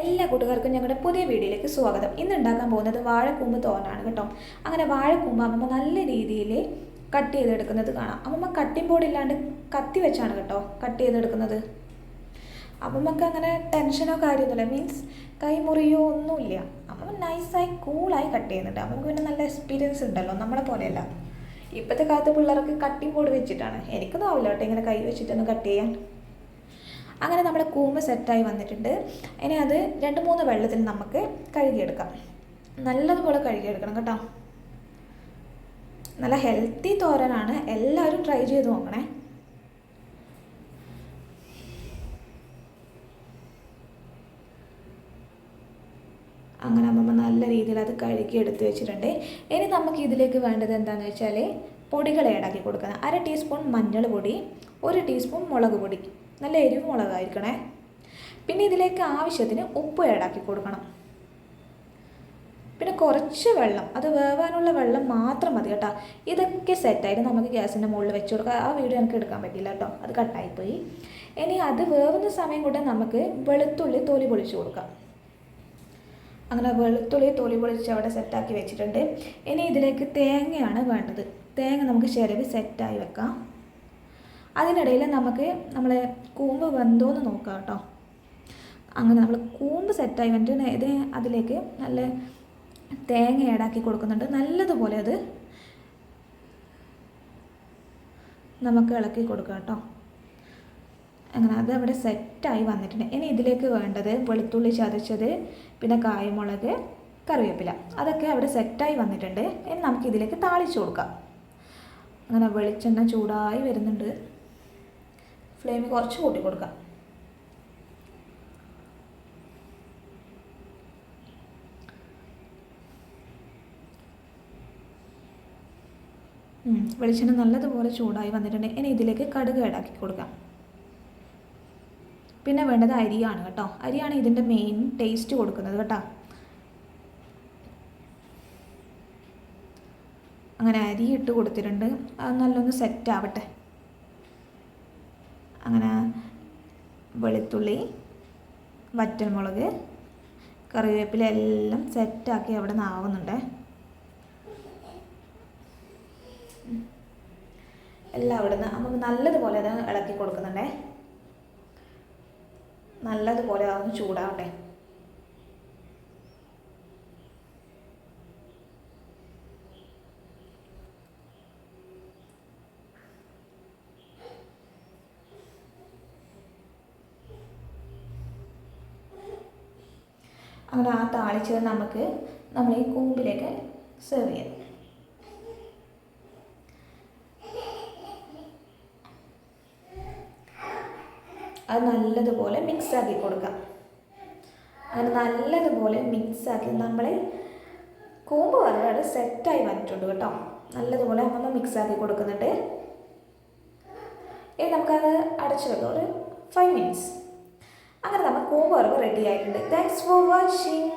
എല്ലാ കൂട്ടുകാർക്കും ഞങ്ങളുടെ പുതിയ വീഡിയോയിലേക്ക് സ്വാഗതം. ഇന്ന് ഉണ്ടാക്കാൻ പോകുന്നത് വാഴക്കൂമ്പ് തോരനാണ് കേട്ടോ. അങ്ങനെ വാഴക്കൂമ്പ് അമ്മമ്മ നല്ല രീതിയിൽ കട്ട് ചെയ്തെടുക്കുന്നത് കാണാം. അമ്മമ്മ കട്ടിംഗ് ബോർഡ് ഇല്ലാണ്ട് കത്തി വെച്ചാണ് കേട്ടോ കട്ട് ചെയ്തെടുക്കുന്നത്. അമ്മമ്മക്ക് അങ്ങനെ ടെൻഷനോ കാര്യമൊന്നുമില്ല. മീൻസ് കൈമുറിയോ ഒന്നുമില്ല. അമ്മമ്മ നൈസായി കൂളായി കട്ട് ചെയ്യുന്നുണ്ട്. അമ്മമ്മക്ക് പിന്നെ നല്ല എക്സ്പീരിയൻസ് ഉണ്ടല്ലോ നമ്മളെ പോലെയല്ല. ഇപ്പോഴത്തെ കാലത്ത് പിള്ളേർക്ക് കട്ടിംഗ് ബോർഡ് വെച്ചിട്ടാണ്. എനിക്കൊന്നും ആവില്ല കേട്ടോ ഇങ്ങനെ കൈ വെച്ചിട്ടൊന്ന് കട്ട് ചെയ്യാൻ. അങ്ങനെ നമ്മുടെ കൂമ്പ് സെറ്റായി വന്നിട്ടുണ്ട്. ഇനി അത് രണ്ട് മൂന്ന് വെള്ളത്തിൽ നമുക്ക് കഴുകിയെടുക്കാം. നല്ലതുപോലെ കഴുകിയെടുക്കണം കേട്ടോ. നല്ല ഹെൽത്തി തോരനാണ്. എല്ലാവരും ട്രൈ ചെയ്ത് നോക്കണേ. അങ്ങനെ അമ്മമ്മ നല്ല രീതിയിൽ അത് കഴുകി എടുത്ത് വെച്ചിട്ടുണ്ട്. ഇനി നമുക്ക് ഇതിലേക്ക് വേണ്ടത് എന്താണെന്ന് വെച്ചാൽ പൊടികൾ ഏടാക്കി കൊടുക്കണം. അര ടീസ്പൂൺ മഞ്ഞൾ പൊടി ഒരു ടീസ്പൂൺ മുളക് പൊടി. നല്ല എരിവ് മുളകായിരിക്കണേ പിന്നെ ഇതിലേക്ക് ആവശ്യത്തിന് ഉപ്പ് ഏടാക്കി കൊടുക്കണം. പിന്നെ കുറച്ച് വെള്ളം അത് വേവാനുള്ള വെള്ളം മാത്രം മതി കേട്ടോ. ഇതൊക്കെ സെറ്റായിട്ട് നമുക്ക് ഗ്യാസിന്റെ മുകളിൽ വെച്ച് കൊടുക്കാം. ആ വീഡിയോ എനിക്ക് എടുക്കാൻ പറ്റില്ല കേട്ടോ. അത് കട്ടായിപ്പോയി ഇനി അത് വേവുന്ന സമയം കൊണ്ട് നമുക്ക് വെളുത്തുള്ളി തൊലി പൊളിച്ച് കൊടുക്കാം. അങ്ങനെ വെളുത്തുള്ളി തൊലി പൊളിച്ച് അവിടെ സെറ്റാക്കി വെച്ചിട്ടുണ്ട്. ഇനി ഇതിലേക്ക് തേങ്ങയാണ് വേണ്ടത്. തേങ്ങ നമുക്ക് ചിരവി സെറ്റായി വെക്കാം. അതിനിടയിൽ നമുക്ക് നമ്മളെ കൂമ്പ് വെന്തോന്ന് നോക്കാം കേട്ടോ. അങ്ങനെ നമ്മൾ കൂമ്പ് സെറ്റായി വന്നിട്ട് ഇത് അതിലേക്ക് നല്ല തേങ്ങ ഏടാക്കി കൊടുക്കുന്നുണ്ട്. നല്ലതുപോലെ അത് നമുക്ക് ഇളക്കി കൊടുക്കാം കേട്ടോ. അങ്ങനെ അത് അവിടെ സെറ്റായി വന്നിട്ടുണ്ട്. ഇനി ഇതിലേക്ക് വേണ്ടത് വെളുത്തുള്ളി ചതച്ചത് പിന്നെ കായമുളക് കറിവേപ്പില. അതൊക്കെ അവിടെ സെറ്റായി വന്നിട്ടുണ്ട്. ഇനി നമുക്ക് ഇതിലേക്ക് താളിച്ചു കൊടുക്കാം. അങ്ങനെ വെളിച്ചെണ്ണ ചൂടായി വരുന്നുണ്ട്. ഫ്ലെയിം കുറച്ച് കൂട്ടി കൊടുക്കാം. വെളിച്ചെണ്ണ നല്ലതുപോലെ ചൂടായി വന്നിട്ടുണ്ട്. ഇനി ഇതിലേക്ക് കടുക് ഇടാക്കി കൊടുക്കാം. പിന്നെ വേണ്ടത് അരിയാണ് കേട്ടോ. അരിയാണ് ഇതിന്റെ മെയിൻ ടേസ്റ്റ് കൊടുക്കുന്നത് കേട്ടോ. അങ്ങനെ അരി ഇട്ട് കൊടുത്തിട്ടുണ്ട്. അത് നല്ലൊന്ന് സെറ്റ് ആവട്ടെ. അങ്ങനെ വെളുത്തുള്ളി വറ്റൽമുളക് കറിവേപ്പില എല്ലാം സെറ്റാക്കി അവിടെ നിന്ന് ആവുന്നുണ്ട് എല്ലാം അവിടെ നിന്ന് നമുക്ക് നല്ലതുപോലെ അത് ഇളക്കി കൊടുക്കുന്നുണ്ടേ. നല്ലതുപോലെ അതൊന്ന് ചൂടാവട്ടെ. അങ്ങനെ ആ താളിച്ചത് നമുക്ക് നമ്മൾ ഈ കൂമ്പിലേക്ക് സെർവ് ചെയ്യാം. അത് നല്ലതുപോലെ മിക്സ് ആക്കി കൊടുക്കാം. അങ്ങനെ നല്ലതുപോലെ മിക്സ് ആക്കി നമ്മൾ കൂമ്പ് വറുവാട് സെറ്റായി വന്നിട്ടുണ്ട് കേട്ടോ. നല്ലതുപോലെ അമ്മമ്മ മിക്സ് ആക്കി കൊടുക്കുന്നുണ്ട് ഇനി നമുക്കത് അടച്ചു വെക്കാം. ഒരു ഫൈവ് മിനിറ്റ്സ് അങ്ങനെ നമ്മൾ കൂമ്പ് റെഡി ആയിട്ടുണ്ട്. Thanks for watching